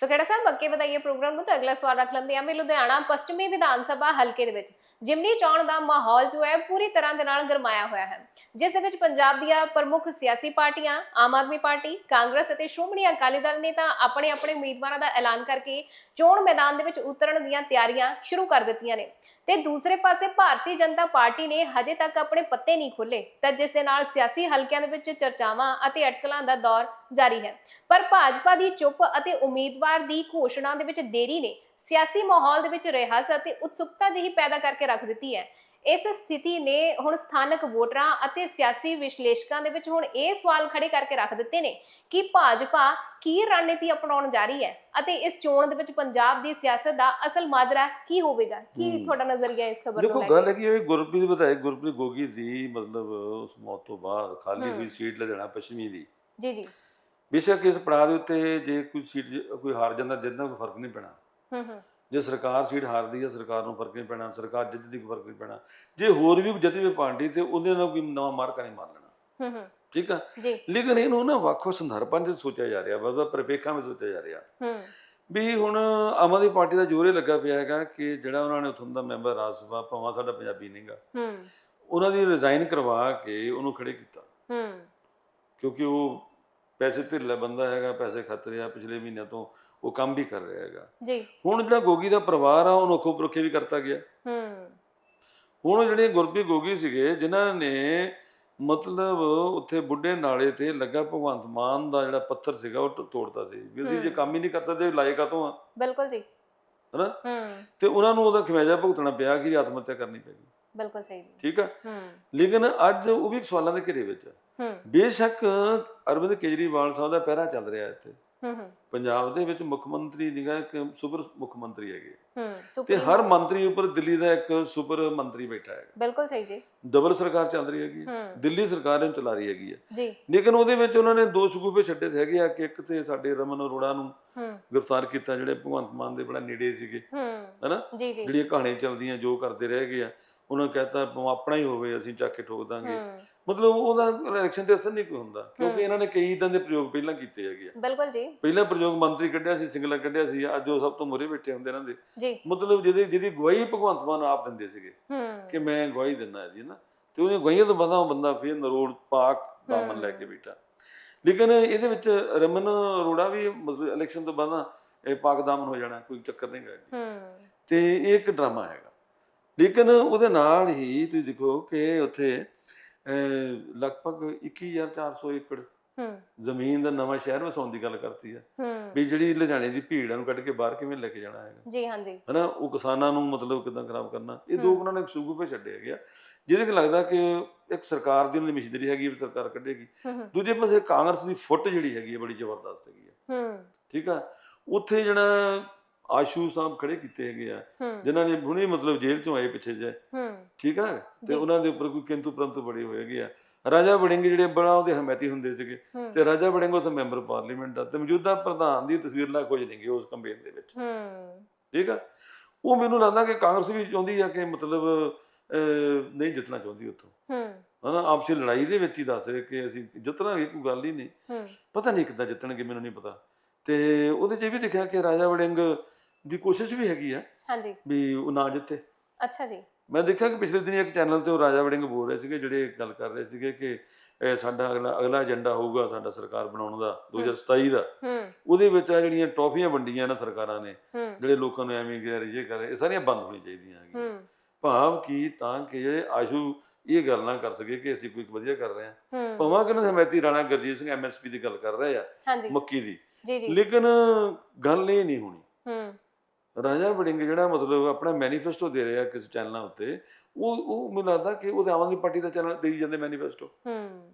ਸੋ ਕਿਹੜਾ ਸਾਹਿਬ ਅੱਗੇ ਵਧਾਈਏ ਪ੍ਰੋਗਰਾਮ ਨੂੰ ਤਾਂ ਅਗਲਾ ਸਵਾਲ ਰੱਖ ਲੈਂਦੇ ਹਾਂ ਵੀ ਲੁਧਿਆਣਾ ਪੱਛਮੀ ਵਿਧਾਨ ਸਭਾ ਹਲਕੇ ਦੇ ਵਿੱਚ ਜਿਮਨੀ ਚੋਣ ਦਾ ਮਾਹੌਲ ਜੋ ਹੈ ਪੂਰੀ ਤਰ੍ਹਾਂ ਦੇ ਨਾਲ ਗਰਮਾਇਆ ਹੋਇਆ ਹੈ। ਜਿਸ ਦੇ ਵਿੱਚ ਪੰਜਾਬ ਦੀਆਂ ਪ੍ਰਮੁੱਖ ਸਿਆਸੀ ਪਾਰਟੀਆਂ ਆਮ ਆਦਮੀ ਪਾਰਟੀ ਕਾਂਗਰਸ ਅਤੇ ਸ਼੍ਰੋਮਣੀ ਅਕਾਲੀ ਦਲ ਨੇ ਤਾਂ ਆਪਣੇ ਆਪਣੇ ਉਮੀਦਵਾਰਾਂ ਦਾ ਐਲਾਨ ਕਰਕੇ ਚੋਣ ਮੈਦਾਨ ਦੇ ਵਿੱਚ ਉਤਰਨ ਦੀਆਂ ਤਿਆਰੀਆਂ ਸ਼ੁਰੂ ਕਰ ਦਿੱਤੀਆਂ ਨੇ। ਤੇ ਦੂਸਰੇ ਪਾਸੇ ਭਾਰਤੀ ਜਨਤਾ ਪਾਰਟੀ ਨੇ ਹਜੇ ਤੱਕ ਆਪਣੇ ਪੱਤੇ ਨਹੀਂ ਖੋਲੇ ਤਾਂ ਜਿਸ ਦੇ ਨਾਲ ਸਿਆਸੀ ਹਲਕਿਆਂ ਦੇ ਵਿੱਚ ਚਰਚਾਵਾਂ ਅਤੇ ਅਟਕਲਾਂ ਦਾ ਦੌਰ ਜਾਰੀ ਹੈ। ਪਰ ਭਾਜਪਾ ਦੀ ਚੁੱਪ ਅਤੇ ਉਮੀਦਵਾਰ ਦੀ ਘੋਸ਼ਣਾ ਦੇ ਵਿੱਚ ਦੇਰੀ ਨੇ ਸਿਆਸੀ ਮਾਹੌਲ ਦੇ ਵਿੱਚ ਰਹਿਸ ਅਤੇ ਉਤਸੁਕਤਾ ਜਿਹੀ ਪੈਦਾ ਕਰਕੇ ਰੱਖ ਦਿੱਤੀ ਹੈ। ਇਸ ਸਥਿਤੀ ਨੇ ਹੁਣ ਸਥਾਨਕ ਵੋਟਰਾਂ ਅਤੇ ਸਿਆਸੀ ਵਿਸ਼ਲੇਸ਼ਕਾਂ ਦੇ ਵਿੱਚ ਹੁਣ ਇਹ ਸਵਾਲ ਖੜੇ ਕਰਕੇ ਰੱਖ ਦਿੱਤੇ ਨੇ ਕਿ ਭਾਜਪਾ ਕੀ ਰਣਨੀਤੀ ਅਪਣਾਉਣ ਜਾ ਰਹੀ ਹੈ ਅਤੇ ਇਸ ਚੋਣ ਦੇ ਵਿੱਚ ਪੰਜਾਬ ਦੀ ਸਿਆਸਤ ਦਾ ਅਸਲ ਮਾਜਰਾ ਕੀ ਹੋਵੇਗਾ? ਕੀ। ਤੁਹਾਡਾ ਨਜ਼ਰੀਆ ਇਸ ਖਬਰ ਨੂੰ ਦੇਖੋ ਗੱਲ ਕੇ ਹੈ ਕਿ ਇਹ ਗੁਰਪ੍ਰੀਤ ਵਿਧਾਇਕ ਗੁਰਪ੍ਰੀਤ ਗੋਗੀ ਦੀ ਮਤਲਬ ਉਸ ਮੌਤ ਤੋਂ ਬਾਅਦ ਖਾਲੀ। ਹੋਈ ਸੀਟ ਲੁਧਿਆਣਾ ਪੱਛਮੀ ਦੀ। ਜੀ ਜੀ। ਬੇਸ਼ੱਕ ਇਸ ਪੜਾਅ ਦੇ ਉੱਤੇ ਜੇ ਕੋਈ ਸੀਟ ਕੋਈ ਹਾਰ ਜਾਂਦਾ ਜਿੱਦਾਂ ਕੋਈ ਫ਼ਰਕ ਨਹੀਂ ਪੈਣਾ। ਹੂੰ ਹੂੰ। ਜੇ ਸਰਕਾਰ ਸੀਟ ਹਾਰਦੀ ਹੈ ਸਰਕਾਰ ਨੂੰ ਫ਼ਰਕ ਨਹੀਂ ਪੈਣਾ ਸਰਕਾਰ ਜਿੱਤਦੀ ਕੋਈ ਫ਼ਰਕ ਨਹੀਂ ਪੈਣਾ। ਜੇ ਹੋਰ ਵੀ ਜਿੱਤ ਵੀ ਪਾਰਟੀ ਤੇ ਉਹਦੇ ਨਾਲ ਕੋਈ ਨਵਾਂ ਮਾਰਕਾ ਨਹੀਂ ਮਾਰ ਲੈਣਾ। ਹੂੰ ਹੂੰ। ਠੀਕ ਆ? ਜੀ। ਲੇਕਿਨ ਇਹਨੂੰ ਨਾ ਵੱਖ ਸੰਦਰਭਾਂ 'ਚ ਸੋਚਿਆ ਜਾ ਰਿਹਾ ਵਾ ਪਰਿਪੇਖਾਂ ਵਿੱਚ ਸੋਚਿਆ ਜਾ ਰਿਹਾ। ਹੂੰ। ਵੀ ਹੁਣ ਆਮ ਆਦਮੀ ਪਾਰਟੀ ਦਾ ਜੋਰੇ ਲੱਗਾ ਪਿਆ ਹੈਗਾ ਕਿ ਜਿਹੜਾ ਉਹਨਾਂ ਨੇ ਉੱਥੋਂ ਦਾ ਮੈਂਬਰ ਰਾਜ ਸਭਾ ਭਾਵੇਂ ਸਾਡਾ ਪੰਜਾਬੀ ਨਹੀਂਗਾ ਹੂੰ। ਉਹਨਾਂ ਦੀ ਰਿਜ਼ਾਈਨ ਕਰਵਾ ਕੇ ਉਹਨੂੰ ਖੜੇ ਕੀਤਾ। ਹੂੰ। ਕਿਉਂਕਿ ਉਹ ਪੈਸੇ ਢਿੱਲਾ ਬੰਦਾ ਹੈਗਾ ਪੈਸੇ ਖੱਤ ਰਿਹਾ ਪਿਛਲੇ ਮਹੀਨਿਆਂ ਤੋਂ ਉਹ ਕੰਮ ਵੀ ਕਰ ਰਿਹਾ ਹੈਗਾ। ਜੀ। ਹੁਣ ਜਿਹੜਾ ਗੋਗੀ ਦਾ ਪਰਿਵਾਰ ਆ ਉਹਨੂੰ ਅੱਖੋਂ ਪਰੋਖੇ ਵੀ ਕਰਤਾ ਗਿਆ। ਹੂੰ। ਹੁਣ ਉਹ ਜਿਹੜੇ ਗੁਰਪ੍ਰੀਤ ਗੋਗੀ ਸੀਗੇ ਜਿਨ੍ਹਾਂ ਨੇ ਮਤਲਬ ਉੱਥੇ ਬੁੱਢੇ ਨਾਲੇ ਤੇ ਲੱਗਾ ਭਗਵੰਤ ਮਾਨ ਦਾ ਜਿਹੜਾ ਪੱਥਰ ਸੀਗਾ ਉਹ ਤੋੜਤਾ ਸੀ। ਵੀ ਅਸੀਂ ਜੇ। ਕੰਮ ਹੀ ਨਹੀਂ ਕਰ ਸਕਦੇ ਲਾਇਕਾ ਤੋਂ ਆ? ਬਿਲਕੁਲ ਜੀ। ਹਨਾ? ਤੇ ਉਹਨਾਂ ਨੂੰ ਉਹਦਾ ਖਿਆਜਾ ਭੁਗਤਣਾ ਪਿਆ ਕਿ ਆਤਮ ਹੱਤਿਆ ਕਰਨੀ ਪੈਗੀ ਬਿਲਕੁਲ ਸਹੀ ਠੀਕ ਆ? ਹੂੰ। ਲੇਕਿਨ ਅੱਜ ਉਹ ਵੀ ਇੱਕ ਸਵਾਲਾਂ ਦੇ ਘੇਰੇ ਵਿੱਚ ਹੂੰ। ਬੇਸ਼ੱਕ ਅਰਵਿੰਦ ਕੇਜਰੀਵਾਲ ਸਾਹਿਬ ਦਾ ਪਹਿਰਾ ਚੱਲ ਰਿਹਾ ਇੱਥੇ। ਹੂੰ ਹੂੰ। ਪੰਜਾਬ ਦੇ ਵਿੱਚ ਮੁੱਖ ਮੰਤਰੀ ਨਿਗਾ ਇੱਕ ਸੁਪਰ ਮੁੱਖ ਮੰਤਰੀ ਹੈਗੇ। ਹੂੰ ਤੇ ਹਰ ਮੰਤਰੀ ਉੱਪਰ ਦਿੱਲੀ ਦਾ ਇੱਕ ਸੁਪਰ ਮੰਤਰੀ ਬੈਠਾ ਹੈਗਾ। ਬਿਲਕੁਲ ਸਹੀ ਜੀ। ਡਬਲ ਸਰਕਾਰ ਚੱਲ ਰਹੀ ਹੈਗੀ। ਹੈ। ਹੂੰ ਦਿੱਲੀ ਸਰਕਾਰ ਇਹਨੂੰ ਚਲਾ ਰਹੀ ਹੈਗੀ ਹੈ ਜੀ। ਲੇਕਿਨ ਉਹਦੇ ਵਿੱਚ ਉਹਨਾਂ ਨੇ ਦੋ ਸੂਬੇ ਛੱਡੇ ਤੇ ਹੈਗੇ ਆ ਕਿ ਇੱਕ ਤੇ ਸਾਡੇ ਰਮਨ ਅਰੋੜਾ ਨੂੰ ਹੂੰ। ਗ੍ਰਿਫਤਾਰ ਕੀਤਾ ਜਿਹੜੇ ਭਗਵੰਤ ਮਾਨ ਦੇ ਬੜਾ ਨੇੜੇ ਸੀਗੇ। ਹੂੰ। ਹੈਨਾ? ਜਿਹੜੀਆਂ ਕਹਾਣੀਆਂ ਚੱਲਦੀਆਂ ਜੋ ਕਰਦੇ ਰਹਿ ਗਏ ਆ ਉਹਨਾਂ ਨੇ ਕਹਿਤਾ ਆਪਣਾ ਹੀ ਹੋਵੇ ਅਸੀਂ ਚੱਕ ਕੇ ਠੋਕ ਦਾਂਗੇ। ਹੂੰ। ਮਤਲਬ ਉਹਦਾ ਇਲੈਕਸ਼ਨ ਤੇ ਅਸਰ ਨਹੀਂ ਕੋਈ ਹੁੰਦਾ। ਕਿਉਂਕਿ ਇਹਨਾਂ ਨੇ ਕਈ ਇਦਾਂ ਦੇ ਪ੍ਰਯੋਗ ਪਹਿਲਾਂ ਕੀਤੇ ਹੈਗੇ ਆ। ਬਿਲਕੁਲ ਜੀ। ਪਹਿਲਾ ਪ੍ਰਯੋਗ ਮੰਤਰੀ ਕੱਢਿਆ ਸੀ ਸਿੰਗਲਾ ਕੱਢਿਆ ਸੀ ਅੱਜ ਉਹ ਸਭ ਤੋਂ ਮੁਰੇ ਬੈਠੇ ਹੁੰਦੇ ਇਹਨਾਂ ਦੇ। ਜੀ। ਮਤਲਬ ਜਿਹਦੀ ਜਿਹਦੀ ਗਵਾਹੀ ਭਗਵੰਤ ਮਾਨ ਆਪ ਦਿੰਦੇ ਸੀਗੇ ਕਿ ਮੈਂ ਗਵਾਹੀ ਦਿੰਦਾ ਇਹਦੀ ਨਾ ਤੇ ਉਹਨੇ ਗਵਾਹੀਆਂ ਤੋਂ ਬੰਦਾ ਉਹ ਬੰਦਾ ਫਿਰ ਨਰੋੜ ਪਾਕ ਦਾਮਨ ਲੈ ਕੇ। ਬੈਠਾ। ਲੇਕਿਨ ਇਹਦੇ ਵਿੱਚ ਰਮਨ ਅਰੋੜਾ ਵੀ ਮਤਲਬ ਇਲੈਕਸ਼ਨ ਤੋਂ ਬਾਅਦ ਇਹ ਪਾਕ ਦਾਮਨ ਹੋ ਜਾਣਾ ਕੋਈ ਚੱਕਰ ਨਹੀਂ ਗਾ ਹੂੰ। ਤੇ ਇਹ ਇੱਕ ਡਰਾਮਾ ਹੈਗਾ। ਲੇਕਿਨ ਉਹਦੇ ਨਾਲ ਹੀ ਤੁਸੀਂ ਦੇਖੋ ਕਿ ਉੱਥੇ ਲਗਭਗ 21400 ਏਕੜ ਹੂੰ। ਜ਼ਮੀਨ ਦਾ ਨਵਾਂ ਸ਼ਹਿਰ ਵਸਾਉਣ ਦੀ ਗੱਲ ਕਰਤੀ ਹੂੰ। ਵੀ ਜਿਹੜੀ ਲੁਧਿਆਣੇ ਦੀ ਭੀੜ ਨੂੰ ਕੱਢ ਕੇ ਬਾਹਰ ਕਿਵੇਂ ਲੈ ਕੇ ਜਾਣਾ ਹੈਗਾ? ਜੀ ਹਾਂਜੀ। ਹਨਾ ਉਹ ਕਿਸਾਨਾਂ ਨੂੰ ਮਤਲਬ ਕਿਦਾਂ ਖਰਾਬ ਕਰਨਾ? ਇਹ ਦੋ। ਉਹਨਾਂ ਨੇ ਇੱਕ ਸੂਬੇ ਛੱਡੇ ਹੈਗੇ ਆ ਜਿਹਦੇ ਕਿ ਲੱਗਦਾ ਕਿ ਇੱਕ ਸਰਕਾਰ ਦੀ ਉਹਨਾਂ ਦੀ ਮਸ਼ੀਨਰੀ ਹੈਗੀ ਵੀ ਸਰਕਾਰ ਕੱਢੇਗੀ। ਦੂਜੇ ਪਾਸੇ ਕਾਂਗਰਸ ਦੀ ਫੁੱਟ ਜਿਹੜੀ ਹੈਗੀ ਹੈ ਬੜੀ ਜ਼ਬਰਦਸਤ ਹੈਗੀ ਹੈ ਹੂੰ। ਠੀਕ ਆ? ਉੱਥੇ ਜਿਹੜਾ ਆਸ਼ੂ ਸਾਹਿਬ ਖੜੇ ਕੀਤੇ ਹੈਗੇ ਆ ਜਿਨ੍ਹਾਂ ਨੇ ਹੁਣੇ ਮਤਲਬ ਜੇਲ੍ਹ ਚੋਂ ਆਏ ਪਿੱਛੇ ਜੇ ਠੀਕ ਆ। ਤੇ ਉਹਨਾਂ ਦੇ ਉੱਪਰ ਕੋਈ ਕਿੰਤੂ ਪ੍ਰੰਤੂ ਬੜੇ ਹੋਏ ਹੈਗੇ ਆ। ਰਾਜਾ ਵੜਿੰਗ ਜਿਹੜੇ ਬੜਾ ਉਹਦੇ ਹਮਾਇਤੀ ਹੁੰਦੇ ਸੀਗੇ। ਤੇ ਰਾਜਾ ਵੜਿੰਗ ਉੱਥੇ ਮੈਂਬਰ ਪਾਰਲੀਮੈਂਟ ਦਾ ਤੇ ਮੌਜੂਦਾ ਪ੍ਰਧਾਨ ਦੀ ਤਸਵੀਰ ਲਾ ਖੋਜ ਨਹੀਂਗੇ ਉਸ ਕੰਪੇਨ ਦੇ ਵਿੱਚ। ਠੀਕ ਆ? ਉਹ ਮੈਨੂੰ ਲੱਗਦਾ ਕਿ ਕਾਂਗਰਸ ਵੀ ਚਾਹੁੰਦੀ ਆ ਕਿ ਮਤਲਬ ਨਹੀਂ ਜਿੱਤਣਾ ਚਾਹੁੰਦੀ ਉੱਥੋਂ। ਹੂੰ। ਹਨਾ ਆਪਸੀ ਲੜਾਈ ਦੇ ਵਿੱਚ ਹੀ ਦੱਸ ਰਹੇ ਕਿ ਅਸੀਂ ਜਿੱਤਣਾਗੇ ਕੋਈ ਗੱਲ ਹੀ ਨਹੀਂ। ਪਤਾ ਨਹੀਂ ਕਿੱਦਾਂ ਜਿੱਤਣਗੇ ਮੈਨੂੰ ਨਹੀਂ ਪਤਾ। ਤੇ ਉਹਦੇ 'ਚ ਇਹ ਵੀ ਦਿਖਿਆ ਕਿ ਰਾਜਾ ਵੜਿੰਗ ਦੀ ਕੋਸ਼ਿਸ਼ ਵੀ ਹੈਗੀ ਆ ਹਾਂਜੀ। ਵੀ ਉਹ ਨਾ ਜਿੱਤੇ। ਅੱਛਾ ਜੀ। ਮੈਂ ਦੇਖਿਆ ਕਿ ਪਿਛਲੇ ਦਿਨੀ ਇੱਕ ਚੈਨਲ ਤੇ ਉਹ ਰਾਜਾ ਵੜਿੰਗ ਬੋਲ ਰਹੇ ਸੀਗੇ ਜਿਹੜੇ ਗੱਲ ਕਰ ਰਹੇ ਸੀਗੇ ਕਿ ਇਹ ਸਾਡਾ ਅਗਲਾ ਅਗਲਾ ਏਜੰਡਾ ਹੋਊਗਾ ਸਾਡਾ ਸਰਕਾਰ ਬਣਾਉਣ ਦਾ 2027 ਦਾ। ਹੂੰ। ਉਹਦੇ ਵਿੱਚ ਆ ਜਿਹੜੀਆਂ ਟੌਫੀਆਂ ਵੰਡੀਆਂ ਨਾ ਸਰਕਾਰਾਂ ਨੇ ਹੂੰ। ਜਿਹੜੇ ਲੋਕਾਂ ਨੂੰ ਐਵੇਂ ਕਿ ਰਿਜੇ ਕਰ ਰਹੇ ਇਹ ਸਾਰੀਆਂ ਬੰਦ ਹੋਣੀਆਂ ਚਾਹੀਦੀਆਂ ਹੈਗੀਆਂ। ਹੂੰ। ਭਾਵ ਕੀ ਤਾਂ ਕਿ ਆਸ਼ੂ ਇਹ ਗੱਲ ਨਾ ਕਰ ਸਕੇ ਕਿ ਅਸੀਂ ਕੋਈ ਵਧੀਆ ਕਰ ਰਹੇ ਹਾਂ। ਭਾਵੇਂ ਕਿ ਉਹਨਾਂ ਹਮੈਤੀ ਰਾਣਾ ਗੁਰਜੀਤ ਸਿੰਘ ਐਮਐਸਪੀ ਦੀ ਗੱਲ ਕਰ ਰਹੇ ਆ ਮੱਕੀ ਦੀ। ਲੇਕਿਨ ਗੱਲ ਇਹ ਨਹੀਂ ਹੋਣੀ। ਰਾਜਾ ਵੜਿੰਗ ਜਿਹੜਾ ਮਤਲਬ ਆਪਣਾ ਮੈਨੀਫੈਸਟੋ ਦੇ ਰਿਹਾ ਕਿਸ ਚੈਨਲਾਂ ਉੱਤੇ ਉਹ ਉਹ ਮੈਨੂੰ ਲੱਗਦਾ ਕਿ ਉਹਦੇ ਆਮ ਆਦਮੀ ਪਾਰਟੀ ਦਾ ਚੈਨਲ ਦੇਈ ਜਾਂਦੇ ਮੈਨੀਫੈਸਟੋ ਹੂੰ।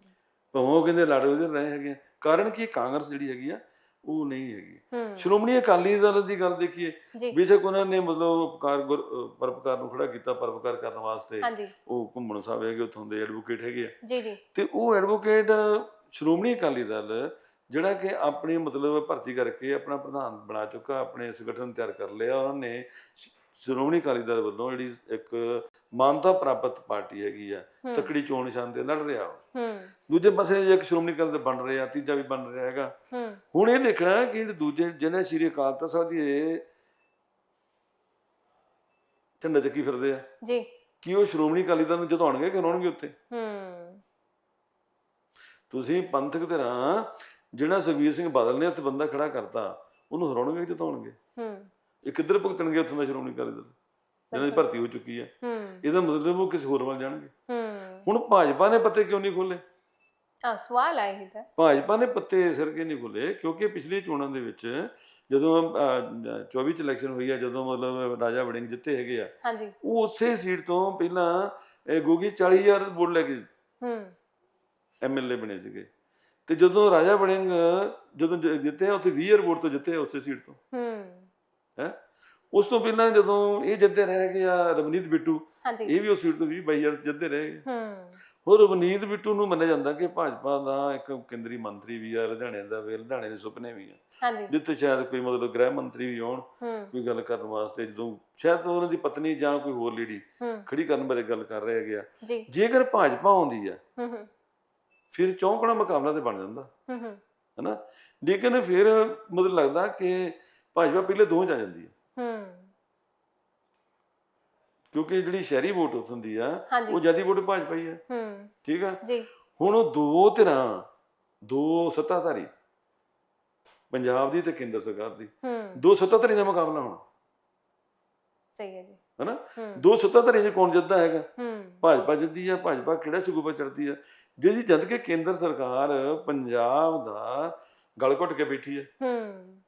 ਭਾਵੇਂ ਉਹ ਕਹਿੰਦੇ ਲੜ ਉਹਦੇ ਰਹੇ ਹੈਗੇ। ਕਾਰਨ ਕੀ ਕਾਂਗਰਸ ਜਿਹੜੀ ਹੈਗੀ ਆ ਉਹ ਨਹੀਂ ਹੈਗੀ। ਸ਼੍ਰੋਮਣੀ ਅਕਾਲੀ ਦਲ ਦੀ ਗੱਲ ਦੇਖੀਏ ਬੇਸ਼ੱਕ ਉਹਨਾਂ ਨੇ ਮਤਲਬ ਉਪਕਾਰ ਪਰਉਪਕਾਰ ਨੂੰ ਖੜਾ ਕੀਤਾ ਪਰਉਪਕਾਰ ਕਰਨ ਵਾਸਤੇ। ਉਹ ਘੁੰਮਣ ਸਾਹਿਬ ਹੈਗੇ ਉੱਥੋਂ ਦੇ ਐਡਵੋਕੇਟ ਹੈਗੇ ਆ। ਜੀ ਜੀ। ਤੇ ਉਹ ਐਡਵੋਕੇਟ ਸ਼੍ਰੋਮਣੀ ਅਕਾਲੀ ਦਲ ਜਿਹੜਾ ਕਿ ਆਪਣੀ ਮਤਲਬ ਭਰਤੀ ਕਰਕੇ ਆਪਣਾ ਪ੍ਰਧਾਨ ਬਣਾ ਚੁੱਕਾ ਆਪਣੇ ਸੰਗਠਨ ਤਿਆਰ ਕਰ ਲਿਆ ਉਹਨਾਂ ਨੇ ਸ਼੍ਰੋਮਣੀ ਅਕਾਲੀ ਦਲ ਵੱਲੋਂ ਜਿਹੜੀ ਇੱਕ ਮਾਨਤਾ ਪ੍ਰਾਪਤ ਪਾਰਟੀ ਹੈਗੀ ਆ ਤਕੜੀ ਚੋਣ ਨਿਸ਼ਾਨ ਤੇ ਲੜ ਰਿਹਾ। ਹੂੰ। ਦੂਜੇ ਪਾਸੇ ਜੇ ਇੱਕ ਸ਼੍ਰੋਮਣੀ ਅਕਾਲੀ ਦਲ ਬਣ ਰਿਹਾ ਤੀਜਾ ਵੀ ਬਣ ਰਿਹਾ ਹੈਗਾ। ਹੂੰ। ਹੁਣ ਇਹ ਦੇਖਣਾ ਹੈ ਕਿ ਜਿਹੜੇ ਦੂਜੇ ਜਿਹਨੇ ਸ਼੍ਰੀ ਅਕਾਲ ਤਖਤ ਸਾਹਿਬ ਦੀ ਝੰਡਾ ਚੱਕੀ ਫਿਰਦੇ ਆ। ਜੀ। ਕੀ ਉਹ ਸ਼੍ਰੋਮਣੀ ਅਕਾਲੀ ਦਲ ਨੂੰ ਜਿਤਾਉਣਗੇ ਕਿ ਹਰਾਉਣਗੇ ਉੱਥੇ? ਹੂੰ। ਤੁਸੀਂ ਪੰਥਕ ਧਿਰਾਂ ਜਿਹੜਾ ਸੁਖਬੀਰ ਸਿੰਘ ਬਾਦਲ ਨੇ ਇੱਥੇ ਬੰਦਾ ਖੜਾ ਕਰਤਾ ਉਹਨੂੰ ਹਰਾਉਣਗੇ ਕਿ ਜਿਤਾਉਣਗੇ? ਹੂੰ। ਇਹ ਕਿੱਧਰ ਭੁਗਤਣਗੇ ਉੱਥੋਂ ਦਾ ਸ਼੍ਰੋਮਣੀ ਅਕਾਲੀ ਦਲ? ਜਿਹਨਾਂ ਦੀ ਭਰਤੀ ਹੋ ਚੁੱਕੀ ਹੈ। ਇਹਦਾ ਮਤਲਬ ਉਹ ਕਿਸੇ ਹੋਰ ਵੱਲ ਜਾਣਗੇ। ਹੁਣ ਭਾਜਪਾ ਨੇ ਪੱਤੇ ਕਿਉਂ ਨਹੀਂ ਖੋਲੇ ਆ ਸਵਾਲ ਆਇਆ ਹੀ ਤਾਂ। ਭਾਜਪਾ ਨੇ ਪੱਤੇ ਸਿਰ ਕੇ ਨਹੀਂ ਖੋਲੇ ਕਿਉਂਕਿ ਪਿਛਲੀ ਚੋਣਾਂ ਦੇ ਵਿੱਚ ਜਦੋਂ ਅਹ, 24 ਚ ਇਲੈਕਸ਼ਨ ਹੋਈ ਆ ਜਦੋਂ ਮਤਲਬ ਰਾਜਾ ਵੜਿੰਗ ਜਿੱਤੇ ਹੈਗੇ ਆ ਹਾਂਜੀ। ਉਹ ਉਸੇ ਸੀਟ ਤੋਂ ਪਹਿਲਾਂ ਇਹ ਗੋਗੀ 40000 ਵੋਟ ਲੈ ਕੇ ਹੂੰ। ਐਮਐਲਏ ਬਣੇ ਸੀਗੇ। ਤੇ ਜਦੋਂ ਰਾਜਾ ਵੜਿੰਗ ਜਦੋਂ ਜਿੱਤੇ ਉੱਥੇ 20000 ਵੋਟ ਤੋਂ ਜਿੱਤੇ ਉਸੇ ਸੀਟ ਤੋਂ। ਹੂੰ। ਉਸ ਤੋਂ ਪਹਿਲਾਂ ਜਦੋਂ ਇਹ ਜਿੱਤੇ ਰਹਿ ਗਿਆ ਰਵਨੀਤ ਬਿੱਟੂ ਇਹ ਵੀ ਉਸ ਸੀਟ ਤੋਂ 20 22000 ਜਿੱਤੇ ਰਹੇ। ਗਏ। ਹੂੰ। ਹੋਰ ਰਵਨੀਤ ਬਿੱਟੂ ਨੂੰ ਮੰਨਿਆ ਜਾਂਦਾ ਕਿ ਭਾਜਪਾ ਦਾ ਇੱਕ ਕੇਂਦਰੀ ਮੰਤਰੀ ਵੀ ਆ ਲੁਧਿਆਣੇ ਦਾ ਵੀ ਲੁਧਿਆਣੇ ਦੇ ਸੁਪਨੇ ਵੀ ਆ। ਹਾਂਜੀ। ਜਿੱਥੇ ਸ਼ਾਇਦ ਕੋਈ ਮਤਲਬ ਗ੍ਰਹਿ ਮੰਤਰੀ ਵੀ ਆਉਣ ਹੂੰ। ਕੋਈ ਗੱਲ ਕਰਨ ਵਾਸਤੇ ਜਦੋਂ ਸ਼ਾਇਦ ਉਹਨਾਂ ਦੀ ਪਤਨੀ ਜਾਂ ਕੋਈ ਹੋਰ ਲੀਡੀ ਹੂੰ। ਖੜੀ ਕਰਨ ਬਾਰੇ ਗੱਲ ਕਰ ਰਹੇ ਹੈਗੇ ਆ। ਜੇਕਰ ਭਾਜਪਾ ਆਉਂਦੀ ਆ ਹੂੰ ਹੂੰ। ਫਿਰ ਚੌਂਕੜਾ ਮੁਕਾਬਲਾ ਤੇ ਬਣ ਜਾਂਦਾ। ਹੂੰ ਹੂੰ। ਹਨਾ? ਲੇਕਿਨ ਫਿਰ ਮਤਲਬ ਲੱਗਦਾ ਕਿ ਭਾਜਪਾ ਪਹਿਲੇ ਦੋ ਚ ਆ ਜਾਂਦੀ ਹੈ। ਹੂੰ। ਕਿਉਂਕਿ ਜਿਹੜੀ ਸ਼ਹਿਰੀ ਵੋਟ ਹੁੰਦੀ ਆ ਹਾਂਜੀ। ਉਹ ਜਿਆਦੀ ਵੋਟ ਭਾਜਪਾ ਹੀ ਆ ਹੂੰ। ਠੀਕ ਆ? ਜੀ। ਹੁਣ ਉਹ ਦੋ ਧਿਰਾਂ ਦੋ ਸੱਤਾਧਾਰੀ ਪੰਜਾਬ ਦੀ ਤੇ ਕੇਂਦਰ ਸਰਕਾਰ ਦੀ ਹੂੰ। ਦੋ ਸੱਤਾਧਾਰੀ ਦਾ ਮੁਕਾਬਲਾ ਹੋਣਾ। ਸਹੀ ਹੈ ਜੀ। ਹਨਾ? ਹੂੰ। ਦੋ ਸੱਤਾਧਾਰੀ ਚ ਕੌਣ ਜਿੱਤਦਾ ਹੈਗਾ? ਹੂੰ। ਭਾਜਪਾ ਜਿੱਤਦੀ ਆ ਭਾਜਪਾ ਕਿਹੜਾ ਸੂਬਾ ਚੜਦੀ ਆ? ਜਿਹਦੀ ਜਦ ਕਿ ਕੇਂਦਰ ਸਰਕਾਰ ਪੰਜਾਬ ਦਾ ਗਲ ਘੁੱਟ ਕੇ ਬੈਠੀ ਹੈ। ਹੂੰ।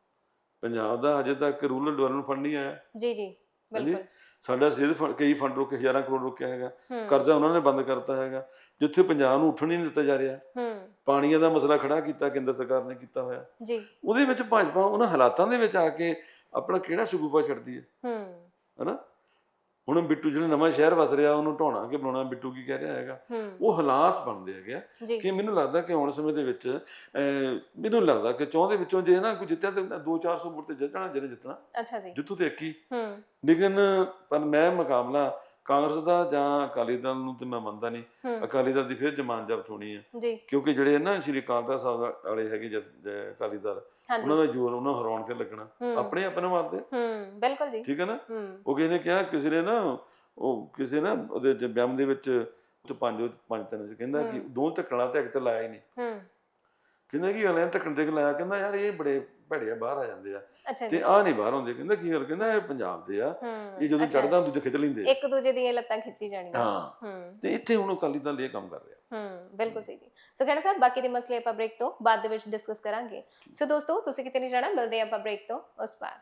ਪੰਜਾਬ ਦਾ ਹਜੇ ਤੱਕ ਰੂਰਲ ਡਿਵੈਲਪਮੈਂਟ ਫੰਡ ਨਹੀਂ ਆਇਆ। ਜੀ ਜੀ। ਬਿਲਕੁਲ। ਸਾਡਾ ਸਿਹਤ ਫੰਡ ਕਈ ਫੰਡ ਰੁਕੇ ਹਜ਼ਾਰਾਂ ਕਰੋੜ ਰੁਕਿਆ ਹੈਗਾ। ਕਰਜ਼ਾ ਉਹਨਾਂ ਨੇ ਬੰਦ ਕਰਤਾ ਹੈਗਾ। ਜਿੱਥੇ ਪੰਜਾਬ ਨੂੰ ਉੱਠਣ ਹੀ ਨਹੀਂ ਦਿੱਤਾ ਜਾ ਰਿਹਾ। ਹੂੰ। ਪਾਣੀਆਂ ਦਾ ਮਸਲਾ ਖੜਾ ਕੀਤਾ ਕੇਂਦਰ ਸਰਕਾਰ ਨੇ ਕੀਤਾ ਹੋਇਆ। ਜੀ। ਉਹਦੇ ਵਿੱਚ ਭਾਜਪਾ ਉਹਨਾਂ ਹਾਲਾਤਾਂ ਦੇ ਵਿੱਚ ਆ ਕੇ ਆਪਣਾ ਕਿਹੜਾ ਸੂਬਾ ਛੱਡਦੀ ਹੈ? ਹੂੰ। ਹਨਾ? ਹੁਣ ਬਿੱਟੂ ਜਿਹੜਾ ਨਵਾਂ ਸ਼ਹਿਰ ਵਸ ਰਿਹਾ ਉਹਨੂੰ ਢਾਉਣਾ ਕਿ ਬਣਾਉਣਾ ਬਿੱਟੂ ਕੀ ਕਹਿ ਰਿਹਾ ਹੈਗਾ? ਉਹ ਹਾਲਾਤ ਬਣਦੇ ਹੈਗੇ ਆ ਕਿ ਮੈਨੂੰ ਲੱਗਦਾ ਕਿ ਆਉਣ ਸਮੇਂ ਦੇ ਵਿੱਚ ਮੈਨੂੰ ਲੱਗਦਾ ਕਿ ਚੌਂ ਦੇ ਵਿੱਚੋਂ ਜੇ ਨਾ ਕੋਈ ਜਿੱਤਿਆ ਤੇ 2-400 ਵੋਟ ਤੇ ਜਿੱਤਣਾ ਜਿਹਨੇ ਜਿੱਤਣਾ। ਅੱਛਾ ਜੀ। ਜਿੱਤੂ ਤੇ ਇੱਕ ਹੀ। ਹੂੰ। ਲੇਕਿਨ ਪਰ ਮੈਂ ਮੁਕਾਬਲਾ ਕਾਂਗਰਸ ਦਾ ਜਾਂ ਅਕਾਲੀ ਦਲ ਨੂੰ ਤੇ ਮੈਂ ਮੰਨਦਾ ਨਹੀਂ ਅਕਾਲੀ ਦਲ ਦੀ ਫਿਰ ਜ਼ਮਾਨ ਜ਼ਬਤ ਹੋਣੀ ਹੈ ਕਿਉਂਕਿ ਜਿਹੜੇ ਨਾ ਸ਼੍ਰੀ ਤਖਤ ਸਾਹਿਬ ਵਾਲੇ ਹੈਗੇ ਅਕਾਲੀ ਦਲ ਉਹਨਾਂ ਦਾ ਜ਼ੋਰ ਉਹਨਾਂ ਹਰਾਉਣ ਤੇ ਲੱਗਣਾ। ਆਪਣੇ ਆਪਣੇ ਮਾਰਦੇ ਹੂੰ ਬਿਲਕੁਲ ਜੀ। ਠੀਕ ਹੈ ਨਾ? ਉਹ ਕਿਸੇ ਨੇ ਕਿਹਾ ਕਿਸੇ ਨੇ ਨਾ ਉਹ ਕਿਸੇ ਨਾ ਉਹਦੇ ਚ ਬਿਆਨ ਦੇ ਵਿੱਚ ਪੰਜ ਪੰਜ ਤਿੰਨ ਚ ਕਹਿੰਦਾ ਕਿ। ਦੋ ਢੱਕਣਾ ਤੇ ਇੱਕ ਤੇ ਲਾਇਆ ਹੀ ਨਹੀਂ। ਹੂੰ। ਕਹਿੰਦਾ ਕੀ ਗੱਲ ਹੈ ਢੱਕਣ ਤੇ ਲਾਇਆ ਕਹਿੰਦਾ ਯਾਰ ਇਹ ਬੜੇ ਭੜੇ ਆ ਬਾਹਰ ਆ ਜਾਂਦੇ ਆ। ਅੱਛਾ ਤੇ ਆ ਨਹੀਂ ਬਾਹਰ ਆਉਂਦੇ ਕਹਿੰਦਾ ਕੀ ਗੱਲ ਕਹਿੰਦਾ ਇਹ ਪੰਜਾਬ ਦੇ ਆ। ਇਹ ਜਦੋਂ। ਚੜਦਾ ਦੂਜੇ ਖਿੱਚ ਲੈਂਦੇ ਆ। ਇੱਕ ਦੂਜੇ ਦੀਆਂ ਲੱਤਾਂ ਖਿੱਚੀ ਜਾਣੀਆਂ। ਹਾਂ। ਹੂੰ। ਤੇ ਇੱਥੇ ਹੁਣ ਅਕਾਲੀ ਦਲ ਇਹ ਕੰਮ ਕਰ ਰਿਹਾ। ਹੂੰ ਬਿਲਕੁਲ ਸਹੀ ਜੀ। ਸੋ ਖੈਰ ਸਾਹਿਬ ਬਾਕੀ ਦੇ ਮਸਲੇ ਆਪਾਂ ਬ੍ਰੇਕ ਤੋਂ ਬਾਅਦ ਦੇ ਵਿੱਚ ਡਿਸਕਸ ਕਰਾਂਗੇ। ਸੋ ਦੋਸਤੋ ਤੁਸੀਂ ਕਿਤੇ ਨਹੀਂ ਜਾਣਾ ਮਿਲਦੇ ਹਾਂ ਆਪਾਂ ਬ੍ਰੇਕ ਤੋਂ ਉਸ ਪਾਰ